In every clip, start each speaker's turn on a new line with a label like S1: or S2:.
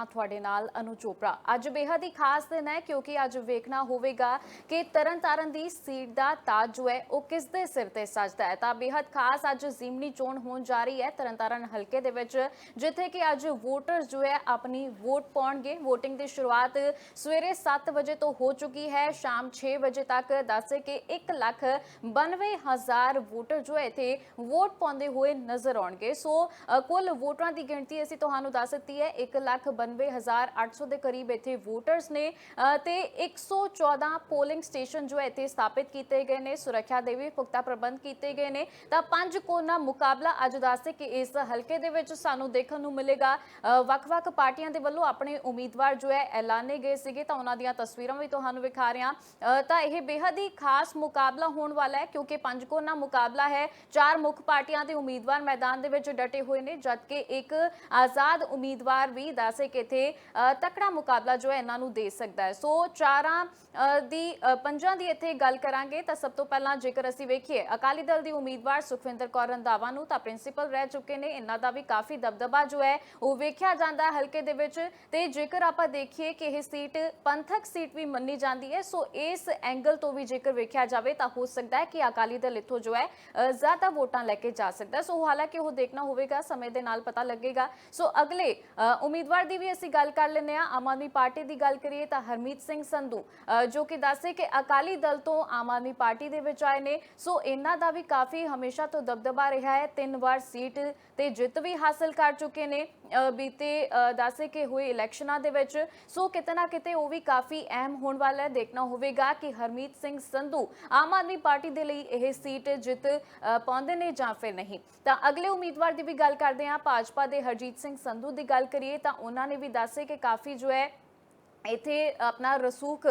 S1: ਹਾਂ ਤੁਹਾਡੇ ਨਾਲ ਅਨੂ ਚੋਪੜਾ। ਅੱਜ ਬੇहद ਹੀ ਖਾਸ ਦਿਨ ਹੈ ਕਿਉਂਕਿ ਅੱਜ ਵੇਖਣਾ ਹੋਵੇਗਾ ਕਿ ਤਰਨਤਾਰਨ ਦੀ ਸੀਟ ਦਾ ਤਾਜ ਜੋ ਹੈ ਉਹ ਕਿਸ ਦੇ ਸਿਰ ਤੇ ਸਜਦਾ ਹੈ। ਤਾਂ ਬੇहद ਖਾਸ ਅੱਜ ਜ਼ਿਮਨੀ ਚੋਣ ਹੋਣ ਜਾ ਰਹੀ ਹੈ ਤਰਨਤਾਰਨ ਹਲਕੇ ਦੇ ਵਿੱਚ, ਜਿੱਥੇ ਕਿ ਅੱਜ ਵੋਟਰਸ ਜੋ ਹੈ ਆਪਣੀ ਵੋਟ ਪਾਉਣਗੇ। VOTING ਦੀ ਸ਼ੁਰੂਆਤ ਸਵੇਰੇ 7 ਵਜੇ ਤੋਂ ਹੋ ਚੁੱਕੀ ਹੈ। ਸ਼ਾਮ 6 ਵਜੇ ਤੱਕ ਦੱਸੇ ਕਿ 1 ਲੱਖ 92000 ਵੋਟਰ ਜੋ ਹੈ ਇਥੇ ਵੋਟ ਪਾਉਂਦੇ ਹੋਏ ਨਜ਼ਰ ਆਉਣਗੇ। ਸੋ ਕੁੱਲ ਵੋਟਰਾਂ ਦੀ ਗਿਣਤੀ ਅਸੀਂ ਤੁਹਾਨੂੰ ਦੱਸ ਦਿੱਤੀ ਹੈ 1 ਲੱਖ 192800 ਦੇ ਕਰੀਬ ਇੱਥੇ ਵੋਟਰਸ ਨੇ ਅ, ਤੇ 114 ਪੋਲਿੰਗ ਸਟੇਸ਼ਨ ਜੋ ਇੱਥੇ ਸਥਾਪਿਤ ਕੀਤੇ ਗਏ ਨੇ ਸੁਰੱਖਿਆ ਦੇ ਵੀ ਪੁਖਤਾ ਪ੍ਰਬੰਧ ਕੀਤੇ ਗਏ ਨੇ। ਤਾਂ ਪੰਜ ਕੋਨਾ ਮੁਕਾਬਲਾ ਅੱਜ ਦੱਸਦੇ ਕਿ ਇਸ ਹਲਕੇ ਦੇ ਵਿੱਚ ਸਾਨੂੰ ਦੇਖਣ ਨੂੰ ਮਿਲੇਗਾ। ਵੱਖ-ਵੱਖ ਪਾਰਟੀਆਂ ਦੇ ਵੱਲੋਂ ਆਪਣੇ ਉਮੀਦਵਾਰ ਜੋ ਹੈ ਐਲਾਨੇ ਗਏ ਸੀਗੇ ਤਾਂ ਉਹਨਾਂ ਦੀਆਂ ਤਸਵੀਰਾਂ ਵੀ ਤੁਹਾਨੂੰ ਵਿਖਾ ਰਹੇ। ਹਾਂ ਤਾਂ ਇਹ ਬੇहद ਹੀ ਖਾਸ ਮੁਕਾਬਲਾ ਹੋਣ ਵਾਲਾ ਹੈ ਕਿਉਂਕਿ ਪੰਜ ਕੋਨਾ ਮੁਕਾਬਲਾ ਹੈ ਚਾਰ ਮੁੱਖ ਪਾਰਟੀਆਂ ਦੇ ਉਮੀਦਵਾਰ ਮੈਦਾਨ ਦੇ ਵਿੱਚ ਡਟੇ ਹੋਏ ਨੇ ਜਦਕਿ ਇੱਕ ਆਜ਼ਾਦ ਉਮੀਦਵਾਰ ਵੀ ਦੱਸੇ ਕਿ ਇੱਥੇ ਅ, ਤਕੜਾ ਮੁਕਾਬਲਾ ਜੋ ਹੈ ਇਹਨਾਂ ਨੂੰ ਦੇ ਸਕਦਾ ਹੈ। ਸੋ ਚਾਰਾਂ ਦੀ ਪੰਜਾਂ ਦੀ ਇੱਥੇ ਗੱਲ ਕਰਾਂਗੇ ਤਾਂ ਸਭ ਤੋਂ ਪਹਿਲਾਂ ਜੇਕਰ ਅਸੀਂ ਵੇਖੀਏ ਅਕਾਲੀ ਦਲ ਦੀ ਉਮੀਦਵਾਰ ਸੁਖਵਿੰਦਰ ਕੌਰ ਰੰਧਾਵਾ ਨੂੰ ਤਾਂ ਪ੍ਰਿੰਸੀਪਲ ਰਹਿ ਚੁੱਕੇ ਨੇ। ਇਹਨਾਂ ਦਾ ਵੀ ਕਾਫੀ ਦਬਦਬਾ ਜੋ ਹੈ ਉਹ ਵੇਖਿਆ ਜਾਂਦਾ ਹਲਕੇ ਦੇ ਵਿੱਚ। ਤੇ ਜੇਕਰ ਆਪਾਂ ਦੇਖੀਏ ਕਿ ਇਹ ਸੀਟ ਪੰਥਕ ਸੀਟ ਵੀ ਮੰਨੀ ਜਾਂਦੀ ਹੈ ਸੋ ਇਸ ਐਂਗਲ ਤੋਂ ਵੀ ਜੇਕਰ ਵੇਖਿਆ ਜਾਵੇ ਤਾਂ ਹੋ ਸਕਦਾ ਹੈ ਕਿ ਅਕਾਲੀ ਦਲ ਇੱਥੋਂ ਜੋ ਹੈ ਜ਼ਿਆਦਾ ਵੋਟਾਂ ਲੈ ਕੇ ਜਾ ਸਕਦਾ ਸੋ ਹਾਲਾਂਕਿ ਉਹ ਦੇਖਣਾ ਹੋਵੇਗਾ ਸਮੇਂ ਦੇ ਨਾਲ ਪਤਾ ਲੱਗੇਗਾ। ਸੋ ਅਗਲੇ ਅ, ਉਮੀਦਵਾਰ ਦੀ ਵੀ ਅਸੀਂ ਗੱਲ ਕਰ ਲੈਂਦੇ ਆ ਆਮ ਆਦਮੀ ਪਾਰਟੀ ਦੀ ਗੱਲ ਕਰੀਏ ਤਾਂ ਹਰਮੀਤ ਸਿੰਘ ਸੰਧੂ ਅ, ਜੋ ਕਿ ਦੱਸੇ ਕਿ ਅਕਾਲੀ ਦਲ ਤੋਂ ਆਮ ਆਦਮੀ ਪਾਰਟੀ ਦੇ ਵਿੱਚ ਆਏ ਨੇ। ਸੋ ਇਹਨਾਂ ਦਾ ਵੀ ਕਾਫੀ ਹਮੇਸ਼ਾ ਤੋਂ ਦਬਦਬਾ ਰਿਹਾ ਹੈ। ਤਿੰਨ ਵਾਰ ਸੀਟ ਤੇ ਜਿੱਤ ਵੀ ਹਾਸਲ ਕਰ ਚੁੱਕੇ ਨੇ। ਬੀਤੇ ਅ, ਦੱਸੇ ਕਿ ਹੋਏ ਇਲੈਕਸ਼ਨਾਂ ਦੇ ਵਿੱਚ ਸੋ ਕਿਤੇ ਨਾ ਕਿਤੇ ਉਹ ਵੀ ਕਾਫੀ ਅਹਿਮ ਹੋਣ ਵਾਲਾ ਹੈ ਦੇਖਣਾ ਹੋਵੇਗਾ ਕਿ ਹਰਮੀਤ ਸਿੰਘ ਸੰਧੂ ਆਮ ਆਦਮੀ ਪਾਰਟੀ ਦੇ ਲਈ ਇਹ ਸੀਟ ਜਿੱਤ ਪਾਉਂਦੇ ਨੇ ਜਾਂ ਫਿਰ ਨਹੀਂ। ਤਾਂ ਅਗਲੇ ਉਮੀਦਵਾਰ ਦੀ ਵੀ ਗੱਲ ਕਰਦੇ ਹਾਂ ਭਾਜਪਾ ਦੇ ਹਰਜੀਤ ਸਿੰਘ ਸੰਧੂ ਦੀ ਗੱਲ ਕਰੀਏ ਤਾਂ ਉਹਨਾਂ ਨੇ ਵੀ ਦੱਸੇ ਕਿ ਕਾਫੀ ਜੋ ਹੈ ਇੱਥੇ ਆਪਣਾ ਰਸੂਖ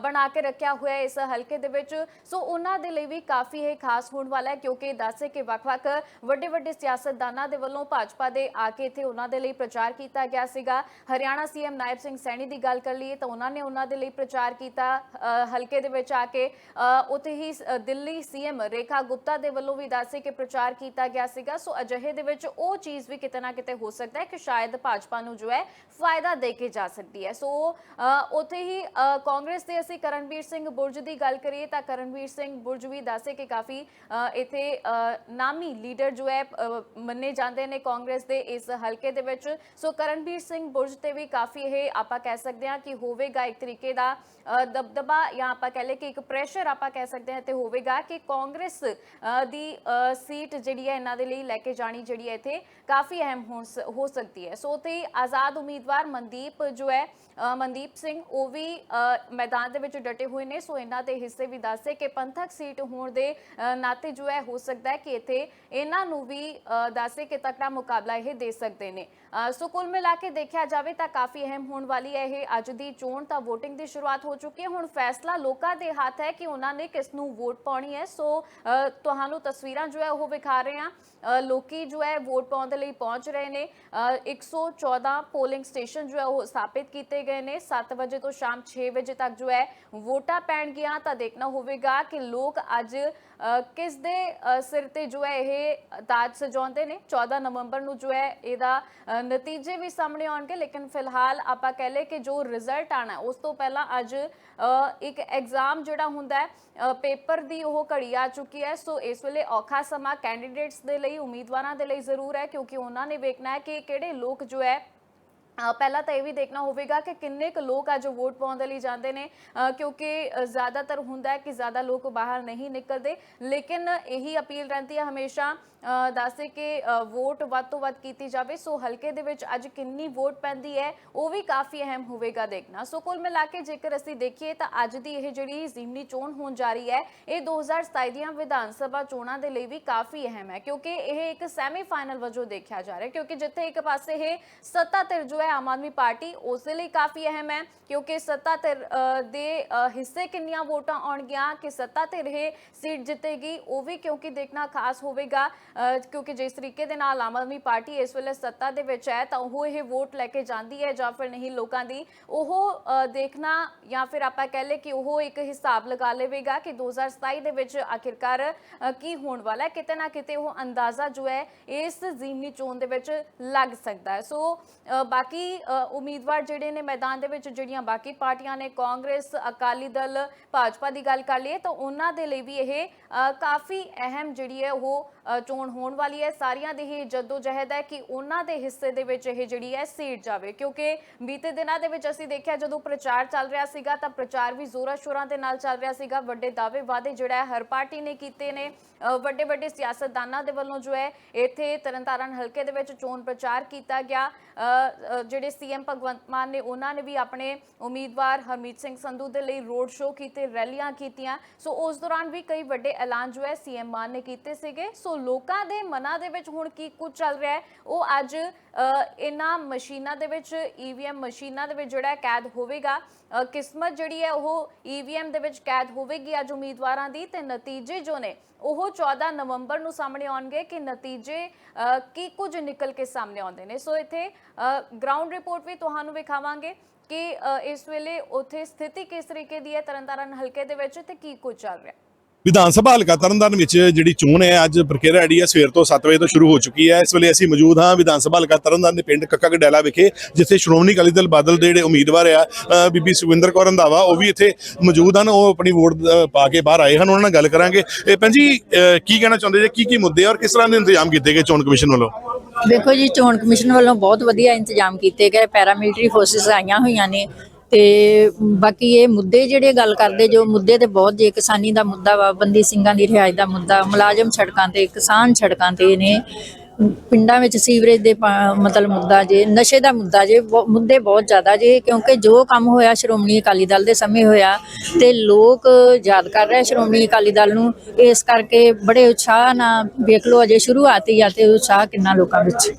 S1: ਬਣਾ ਕੇ ਰੱਖਿਆ ਹੋਇਆ ਇਸ ਹਲਕੇ ਦੇ ਵਿੱਚ। ਸੋ ਉਹਨਾਂ ਦੇ ਲਈ ਵੀ ਕਾਫੀ ਇਹ ਖਾਸ ਹੋਣ ਵਾਲਾ ਹੈ ਕਿਉਂਕਿ ਦੱਸੇ ਕਿ ਵੱਖ-ਵੱਖ ਵੱਡੇ-ਵੱਡੇ ਸਿਆਸਤਦਾਨਾਂ ਦੇ ਵੱਲੋਂ ਭਾਜਪਾ ਦੇ ਆ ਕੇ ਇੱਥੇ ਉਹਨਾਂ ਦੇ ਲਈ ਪ੍ਰਚਾਰ ਕੀਤਾ ਗਿਆ ਸੀਗਾ। ਹਰਿਆਣਾ ਸੀਐਮ ਨਾਇਬ ਸਿੰਘ ਸੈਣੀ ਦੀ ਗੱਲ ਕਰ ਲਈਏ ਤਾਂ ਉਹਨਾਂ ਨੇ ਉਹਨਾਂ ਦੇ ਲਈ ਪ੍ਰਚਾਰ ਕੀਤਾ ਹਲਕੇ ਦੇ ਵਿੱਚ ਆ ਕੇ। ਉੱਥੇ ਹੀ ਅ, ਦਿੱਲੀ ਸੀਐਮ ਰੇਖਾ ਗੁਪਤਾ ਦੇ ਵੱਲੋਂ ਵੀ ਦੱਸੇ ਕਿ ਪ੍ਰਚਾਰ ਕੀਤਾ ਗਿਆ ਸੀਗਾ। ਸੋ ਅਜਿਹੇ ਦੇ ਵਿੱਚ ਉਹ ਚੀਜ਼ ਵੀ ਕਿਤੇ ਨਾ ਕਿਤੇ ਹੋ ਸਕਦਾ ਹੈ ਕਿ ਸ਼ਾਇਦ ਭਾਜਪਾ ਨੂੰ ਜੋ ਹੈ ਫਾਇਦਾ ਦੇ ਕੇ ਜਾ ਸਕਦੀ ਹੈ। ਸੋ ਉੱਥੇ ਹੀ ਅ, ਕਾਂਗਰਸ ਦੇ ਅਸੀਂ ਕਰਨਵੀਰ ਸਿੰਘ ਬੁਰਜ ਦੀ ਗੱਲ ਕਰੀਏ ਤਾਂ ਕਰਨਵੀਰ ਸਿੰਘ ਬੁਰਜ ਵੀ ਦੱਸੇ ਕਿ ਕਾਫੀ ਅ, ਇੱਥੇ ਅ, ਨਾਮੀ ਲੀਡਰ ਜੋ ਹੈ ਅ, ਮੰਨੇ ਜਾਂਦੇ ਨੇ ਕਾਂਗਰਸ ਦੇ ਇਸ ਹਲਕੇ ਦੇ ਵਿੱਚ ਸੋ ਕਰਨਵੀਰ ਸਿੰਘ ਬੁਰਜ ਤੇ ਵੀ ਕਾਫੀ ਇਹ ਆਪਾਂ ਕਹਿ ਸਕਦੇ ਹਾਂ ਕਿ ਹੋਵੇਗਾ ਇੱਕ ਤਰੀਕੇ ਦਾ ਅ, ਦਬਦਬਾ ਜਾਂ ਆਪਾਂ ਕਹਿ ਲਏ ਕਿ ਇੱਕ ਪ੍ਰੈਸ਼ਰ ਆਪਾਂ ਕਹਿ ਸਕਦੇ ਹਾਂ ਤੇ ਹੋਵੇਗਾ ਕਿ ਕਾਂਗਰਸ ਅ, ਦੀ ਅ, ਸੀਟ ਜਿਹੜੀ ਹੈ ਇਹਨਾਂ ਦੇ ਲਈ ਲੈ ਕੇ ਜਾਣੀ ਜਿਹੜੀ ਹੈ ਇੱਥੇ ਕਾਫੀ ਅਹਿਮ ਹੋ ਸ- ਹੋ ਸਕਦੀ ਹੈ ਸੋ ਤੇ ਆਜ਼ਾਦ ਉਮੀਦਵਾਰ ਮਨਦੀਪ ਜੋ ਹੈ ਅ, ਮਨਦੀਪ ਸਿੰਘ ਉਹ ਵੀ ਮੈਦਾਨ ਦੇ ਵਿੱਚ ਡਟੇ ਹੋਏ ਨੇ। ਸੋ ਇਹਨਾਂ ਦੇ ਹਿੱਸੇ ਵੀ ਦੱਸਦੇ ਕਿ ਪੰਥਕ ਸੀਟ ਹੋਣ ਦੇ ਨਾਤੇ ਜੋ ਹੈ ਹੋ ਸਕਦਾ ਹੈ ਕਿ ਇੱਥੇ ਇਹਨਾਂ ਨੂੰ ਵੀ ਅ, ਕਿ ਤਕੜਾ ਮੁਕਾਬਲਾ ਇਹ ਦੇ ਸਕਦੇ ਨੇ। ਸੋ ਕੁੱਲ ਮਿਲਾ ਕੇ ਦੇਖਿਆ ਜਾਵੇ ਤਾਂ ਕਾਫੀ ਅਹਿਮ ਹੋਣ ਵਾਲੀ ਹੈ ਇਹ। ਅੱਜ ਦੀ ਚੋਣ ਤਾਂ VOTING ਦੀ ਸ਼ੁਰੂਆਤ ਹੋ ਚੁੱਕੀ ਹੈ। ਹੁਣ ਫੈਸਲਾ ਲੋਕਾਂ ਦੇ ਹੱਥ ਹੈ ਕਿ ਉਹਨਾਂ ਨੇ ਕਿਸ ਨੂੰ ਵੋਟ ਪਾਉਣੀ ਹੈ। ਸੋ ਤੁਹਾਨੂੰ ਤਸਵੀਰਾਂ ਜੋ ਹੈ ਉਹ ਵਿਖਾ ਰਹੇ ਹਾਂ। ਅ, ਲੋਕੀ ਜੋ ਹੈ ਵੋਟ ਪਾਉਣ ਦੇ ਲਈ ਪਹੁੰਚ ਰਹੇ ਨੇ। ਅ, 114 ਪੋਲਿੰਗ ਸਟੇਸ਼ਨ ਜੋ ਹੈ ਉਹ ਸਥਾਪਿਤ ਕੀਤੇ ਗਏ ਨੇ। 7 ਵਜੇ ਤੋਂ ਸ਼ਾਮ 6 ਵਜੇ ਤੱਕ ਜੋ ਹੈ, ਵੋਟਾਂ ਪੈਣਗੀਆਂ ਤਾਂ ਦੇਖਣਾ ਹੋਵੇਗਾ ਕਿ ਲੋਕ ਅੱਜ ਕਿਸ ਦੇ ਸਿਰ ਤੇ ਜੋ ਹੈ ਇਹ ਤਾਜ ਸਜਾਉਂਦੇ ਨੇ। 14 ਨਵੰਬਰ ਨੂੰ ਜੋ ਹੈ ਇਹਦਾ ਨਤੀਜੇ ਵੀ ਸਾਹਮਣੇ ਆਉਣਗੇ। ਲੇਕਿਨ ਫਿਲਹਾਲ ਆਪਾਂ ਕਹਿ ਲਏ ਕਿ ਜੋ ਰਿਜ਼ਲਟ ਆਣਾ ਉਸ ਤੋਂ ਪਹਿਲਾਂ ਅੱਜ ਇੱਕ ਐਗਜ਼ਾਮ ਜਿਹੜਾ ਹੁੰਦਾ ਹੈ ਪੇਪਰ ਦੀ ਉਹ ਘੜੀ ਆ ਚੁੱਕੀ ਹੈ। ਸੋ ਇਸ ਵੇਲੇ ਔਖਾ ਸਮਾਂ ਕੈਂਡੀਡੇਟਸ ਦੇ ਲਈ, ਉਮੀਦਵਾਰਾਂ ਦੇ ਲਈ ਜ਼ਰੂਰ ਹੈ, ਕਿਉਂਕਿ ਉਹਨਾਂ ਨੇ ਵੇਖਣਾ ਹੈ ਕਿ ਕਿਹੜੇ ਲੋਕ ਜੋ ਹੈ ਪਹਿਲਾਂ ਤਾਂ ਇਹ ਵੀ ਦੇਖਣਾ ਹੋਵੇਗਾ ਕਿ ਕਿੰਨੇ ਕੁ ਲੋਕ ਆ ਜੋ ਵੋਟ ਪਾਉਣ ਦੇ ਲਈ ਜਾਂਦੇ ਨੇ ਕਿਉਂਕਿ ਜ਼ਿਆਦਾਤਰ ਹੁੰਦਾ ਹੈ ਕਿ ਜ਼ਿਆਦਾ ਲੋਕ ਬਾਹਰ ਨਹੀਂ ਨਿਕਲਦੇ। ਲੇਕਿਨ ਇਹੀ ਅਪੀਲ ਰਹਿੰਦੀ ਹੈ ਹਮੇਸ਼ਾ ਅ, ਦੱਸੇ ਕਿ ਵੋਟ ਵੱਧ ਤੋਂ ਵੱਧ ਕੀਤੀ ਜਾਵੇ। ਸੋ ਹਲਕੇ ਦੇ ਵਿੱਚ ਅੱਜ ਕਿੰਨੀ ਵੋਟ ਪੈਂਦੀ ਹੈ ਉਹ ਵੀ ਕਾਫੀ ਅਹਿਮ ਹੋਵੇਗਾ ਦੇਖਣਾ। ਸੋ ਕੁੱਲ ਮਿਲਾ ਕੇ ਜੇਕਰ ਅਸੀਂ ਦੇਖੀਏ ਤਾਂ ਅੱਜ ਦੀ ਇਹ ਜਿਹੜੀ ਜ਼ਿਮਨੀ ਚੋਣ ਹੋਣ ਜਾ ਰਹੀ ਹੈ ਇਹ 2027 ਦੀਆਂ ਵਿਧਾਨ ਸਭਾ ਚੋਣਾਂ ਦੇ ਲਈ ਵੀ ਕਾਫੀ ਅਹਿਮ ਹੈ। ਕਿਉਂਕਿ ਇਹ ਇੱਕ ਸੈਮੀਫਾਈਨਲ ਵਜੋਂ ਦੇਖਿਆ ਜਾ ਰਿਹਾ ਕਿਉਂਕਿ ਜਿੱਥੇ ਇੱਕ ਪਾਸੇ ਇਹ ਸੱਤਾ ਧਿਰ ਜੋ ਹੈ, ਆਮ ਆਦਮੀ ਪਾਰਟੀ ਉਸ ਦੇ ਲਈ ਕਾਫੀ ਅਹਿਮ ਹੈ, ਕਿਉਂਕਿ ਸੱਤਾ ਧਿਰ ਦੇ ਹਿੱਸੇ ਕਿੰਨੀਆਂ ਵੋਟਾਂ ਆਉਣਗੀਆਂ, ਕਿ ਸੱਤਾ ਧਿਰ ਇਹ ਸੀਟ ਜਿੱਤੇਗੀ, ਉਹ ਵੀ ਕਿਉਂਕਿ ਦੇਖਣਾ ਖਾਸ ਹੋਵੇਗਾ ਕਿਉਂਕਿ ਜਿਸ ਤਰੀਕੇ ਦੇ ਨਾਲ ਆਮ ਆਦਮੀ ਪਾਰਟੀ ਇਸ ਵੇਲੇ ਸੱਤਾ ਦੇ ਵਿੱਚ ਹੈ, ਤਾਂ ਉਹ ਇਹ ਵੋਟ ਲੈ ਕੇ ਜਾਂਦੀ ਹੈ ਜਾਂ ਫਿਰ ਨਹੀਂ ਲੋਕਾਂ ਦੀ। ਉਹ ਦੇਖਣਾ ਜਾਂ ਫਿਰ ਆਪਾਂ ਕਹਿ ਲਏ ਕਿ ਉਹ ਇੱਕ ਹਿਸਾਬ ਲਗਾ ਲਵੇਗਾ ਕਿ 2027 ਦੇ ਵਿੱਚ ਆਖਿਰਕਾਰ ਕੀ ਹੋਣ ਵਾਲਾ ਹੈ, ਕਿਤੇ ਨਾ ਕਿਤੇ ਉਹ ਅੰਦਾਜ਼ਾ ਜੋ ਹੈ, ਇਸ ਜ਼ਿਮਨੀ ਚੋਣ ਦੇ ਵਿੱਚ ਲੱਗ ਸਕਦਾ ਹੈ। ਸੋ ਬਾਕੀ ਬਾਕੀ ਉਮੀਦਵਾਰ ਜਿਹੜੇ ਨੇ ਮੈਦਾਨ ਦੇ ਵਿੱਚ ਜਿਹੜੀਆਂ ਬਾਕੀ ਪਾਰਟੀਆਂ ਨੇ, ਕਾਂਗਰਸ, ਅਕਾਲੀ ਦਲ, ਭਾਜਪਾ ਦੀ ਗੱਲ ਕਰ ਲਈਏ, ਤਾਂ ਉਹਨਾਂ ਦੇ ਲਈ ਵੀ ਇਹ ਕਾਫੀ ਅਹਿਮ ਜਿਹੜੀ ਹੈ ਉਹ ਚੋਣ ਹੋਣ ਵਾਲੀ ਹੈ। ਸਾਰੀਆਂ ਦੀ ਹੀ ਜਦੋਜਹਿਦ ਹੈ ਕਿ ਉਹਨਾਂ ਦੇ ਹਿੱਸੇ ਦੇ ਵਿੱਚ ਇਹ ਜਿਹੜੀ ਹੈ ਸੀਟ ਜਾਵੇ। ਕਿਉਂਕਿ ਬੀਤੇ ਦਿਨਾਂ ਦੇ ਵਿੱਚ ਅਸੀਂ ਦੇਖਿਆ ਜਦੋਂ ਪ੍ਰਚਾਰ ਚੱਲ ਰਿਹਾ ਸੀਗਾ ਤਾਂ ਪ੍ਰਚਾਰ ਵੀ ਜ਼ੋਰਾਂ ਸ਼ੋਰਾਂ ਦੇ ਨਾਲ ਚੱਲ ਰਿਹਾ ਸੀਗਾ। ਵੱਡੇ ਦਾਅਵੇ ਵਾਅਦੇ ਜਿਹੜਾ ਹੈ ਹਰ ਪਾਰਟੀ ਨੇ ਕੀਤੇ ਨੇ। ਵੱਡੇ ਵੱਡੇ ਸਿਆਸਤਦਾਨਾਂ ਦੇ ਵੱਲੋਂ ਜੋ ਹੈ ਇੱਥੇ ਤਰਨਤਾਰਨ ਹਲਕੇ ਦੇ ਵਿੱਚ ਚੋਣ ਪ੍ਰਚਾਰ ਕੀਤਾ ਗਿਆ। ਅ, ਅ, ਜਿਹੜੇ ਸੀਐਮ ਭਗਵੰਤ ਮਾਨ ਨੇ ਉਹਨਾਂ ਨੇ ਵੀ ਆਪਣੇ ਉਮੀਦਵਾਰ ਹਰਮੀਤ ਸਿੰਘ ਸੰਧੂ ਦੇ ਲਈ ਰੋਡ ਸ਼ੋਅ ਕੀਤੇ ਰੈਲੀਆਂ ਕੀਤੀਆਂ। ਸੋ ਉਸ ਦੌਰਾਨ ਵੀ ਕਈ ਵੱਡੇ ਐਲਾਨ ਜੋ ਹੈ ਸੀਐਮ ਮਾਨ ਨੇ ਕੀਤੇ ਸੀਗੇ। ਸੋ ਲੋਕਾਂ ਦੇ ਮਨਾਂ ਦੇ ਵਿੱਚ ਹੁਣ ਕੀ ਕੁਝ ਚੱਲ ਰਿਹਾ ਹੈ? ਉਹ ਅੱਜ ਇਹਨਾਂ ਮਸ਼ੀਨਾਂ ਦੇ ਵਿੱਚ ਈਵੀਐਮ ਮਸ਼ੀਨਾਂ ਦੇ ਵਿੱਚ ਜਿਹੜਾ ਕੈਦ ਹੋਵੇਗਾ। ਕਿਸਮਤ ਜਿਹੜੀ ਹੈ ਉਹ ਈਵੀਐਮ ਦੇ ਵਿੱਚ ਕੈਦ ਹੋਵੇਗੀ ਅੱਜ ਉਮੀਦਵਾਰਾਂ ਦੀ ਤੇ ਨਤੀਜੇ ਜੋ ਨੇ, ਉਹ 14 ਨਵੰਬਰ ਨੂੰ ਸਾਹਮਣੇ ਆਉਣਗੇ ਕਿ ਨਤੀਜੇ ਕੀ ਕੁਝ ਨਿਕਲ ਕੇ ਸਾਹਮਣੇ ਆਉਂਦੇ ਨੇ। ਸੋ ਇੱਥੇ ਗਰਾਊਂਡ ਰਿਪੋਰਟ ਵੀ ਤੁਹਾਨੂੰ ਵਿਖਾਵਾਂਗੇ ਕਿ ਇਸ ਵੇਲੇ ਉੱਥੇ ਸਥਿਤੀ ਕਿਸ ਤਰੀਕੇ ਦੀ ਹੈ, ਤਰਨਤਾਰਨ ਹਲਕੇ ਦੇ ਵਿੱਚ ਤੇ ਕੀ ਕੁਝ ਚੱਲ ਰਿਹਾ
S2: ਵਿਧਾਨ ਸਭਾ ਹਲਕਾ ਤਰਨਤਾਰਨ ਵਿੱਚ ਜਿਹੜੀ ਚੋਣ ਹੈ, ਅੱਜ ਪ੍ਰਕਿਰਿਆ ਜਿਹੜੀ ਹੈ ਸਵੇਰ ਤੋਂ 7 ਵਜੇ ਤੋਂ ਸ਼ੁਰੂ ਹੋ ਚੁੱਕੀ ਹੈ। ਇਸ ਵੇਲੇ ਅਸੀਂ ਮੌਜੂਦ ਹਾਂ ਵਿਧਾਨ ਸਭਾ ਹਲਕਾ ਤਰਨਤਾਰਨ ਦੇ ਪਿੰਡ ਕੱਕਾ ਗਡੈਲਾ ਵਿਖੇ, ਜਿੱਥੇ ਸ਼੍ਰੋਮਣੀ ਅਕਾਲੀ ਦਲ ਬਾਦਲ ਦੇ ਜਿਹੜੇ ਉਮੀਦਵਾਰ ਆ ਬੀਬੀ ਸੁਖਵਿੰਦਰ ਕੌਰ ਰੰਧਾਵਾ, ਉਹ ਵੀ ਇੱਥੇ ਮੌਜੂਦ ਹਨ। ਉਹ ਆਪਣੀ ਵੋਟ ਪਾ ਕੇ ਬਾਹਰ ਆਏ ਹਨ। ਉਹਨਾਂ ਨਾਲ ਗੱਲ ਕਰਾਂਗੇ। ਇਹ ਭੈਣ ਕੀ ਕਹਿਣਾ ਚਾਹੁੰਦੇ ਜੇ? ਕੀ ਕੀ ਮੁੱਦੇ ਔਰ ਕਿਸ ਤਰ੍ਹਾਂ ਦੇ ਇੰਤਜ਼ਾਮ ਕੀਤੇ ਗਏ ਚੋਣ ਕਮਿਸ਼ਨ ਵੱਲੋਂ?
S3: ਦੇਖੋ ਜੀ, ਚੋਣ ਕਮਿਸ਼ਨ ਵੱਲੋਂ ਬਹੁਤ ਵਧੀਆ ਇੰਤਜ਼ਾਮ ਕੀਤੇ ਗਏ। ਪੈਰਾਮਿਲਟਰੀ ਫੋਰਸਿਸ ਆਈਆਂ ਹੋਈਆਂ ਨੇ। ਤੇ ਬਾਕੀ ਇਹ ਮੁੱਦੇ ਜਿਹੜੇ ਗੱਲ ਕਰਦੇ, ਜੋ ਮੁੱਦੇ ਤੇ ਬਹੁਤ ਜੇ ਕਿਸਾਨੀ ਦਾ ਮੁੱਦਾ ਵਾ, ਬੰਦੀ ਸਿੰਘਾਂ ਦੀ ਰਿਹਾਇਸ਼ ਦਾ ਮੁੱਦਾ, ਮੁਲਾਜ਼ਮ ਸੜਕਾਂ ਤੇ, ਕਿਸਾਨ ਸੜਕਾਂ ਤੇ ਨੇ, ਪਿੰਡਾਂ ਵਿੱਚ ਸੀਵਰੇਜ ਦੇ ਪਾ- ਮਤਲਬ ਮੁੱਦਾ ਜੇ, ਨਸ਼ੇ ਦਾ ਮੁੱਦਾ ਜੇ, ਬਹੁ- ਮੁੱਦੇ ਬਹੁਤ ਜ਼ਿਆਦਾ ਜੇ, ਕਿਉਂਕਿ ਜੋ ਕੰਮ ਹੋਇਆ ਸ਼੍ਰੋਮਣੀ ਅਕਾਲੀ ਦਲ ਦੇ ਸਮੇਂ ਹੋਇਆ ਤੇ ਲੋਕ ਯਾਦ ਕਰ ਰਹੇ ਸ਼੍ਰੋਮਣੀ ਅਕਾਲੀ ਦਲ ਨੂੰ, ਇਸ ਕਰਕੇ ਬੜੇ ਉਤਸ਼ਾਹ ਨਾਲ ਵੇਖ ਲਓ, ਅਜੇ ਸ਼ੁਰੂਆਤ ਹੀ ਆ ਤੇ ਉਤਸ਼ਾਹ ਕਿੰਨਾ ਲੋਕਾਂ ਵਿੱਚ।